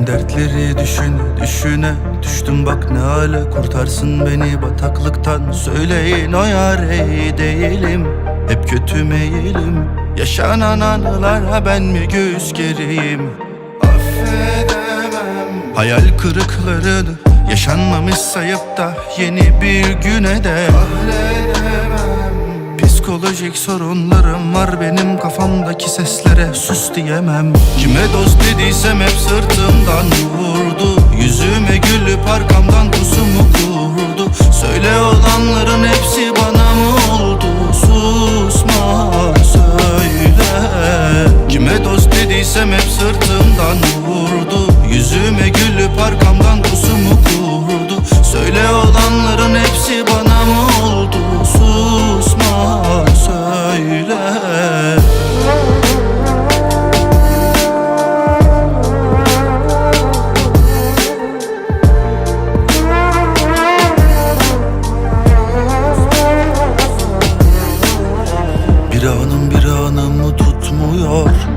Geceleri düşüne düşüne. Düştüm bak ne hale kurtarsın beni bataklıktan. Söyleyin o yare değilim. Hep kötü meyilim Yaşanan anılara ben mi göğüs geriyim? Affedemem. Hayal kırıklarını Yaşanmamış sayıp da Yeni bir güne de. Halledemem Psikolojik sorunlarım var. Benim kafamdaki seslere sus diyemem. Kime dost dediysem hep sırtımdan vurdu. Yüzüme gülüp arkamdan pusumu kurdu. Söyle olanların hepsi bana mı oldu? Susma söyle. Kime dost dediysem hep sırtımdan vurdu tutmuyor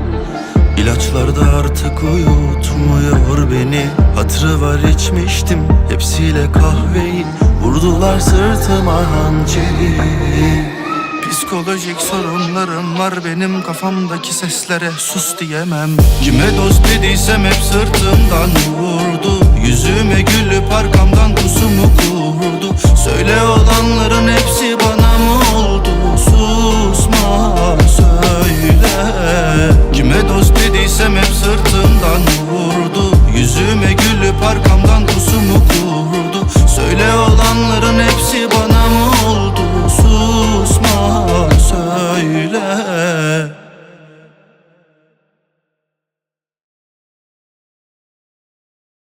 İlaçlar da artık uyutmuyor beni. Hatırı var içmiştim hepsiyle kahveyi. Vurdular sırtıma hançeri. Psikolojik sorunlarım var benim kafamdaki seslere sus diyemem. Kime dost dediysem hep sırtımdan vurdu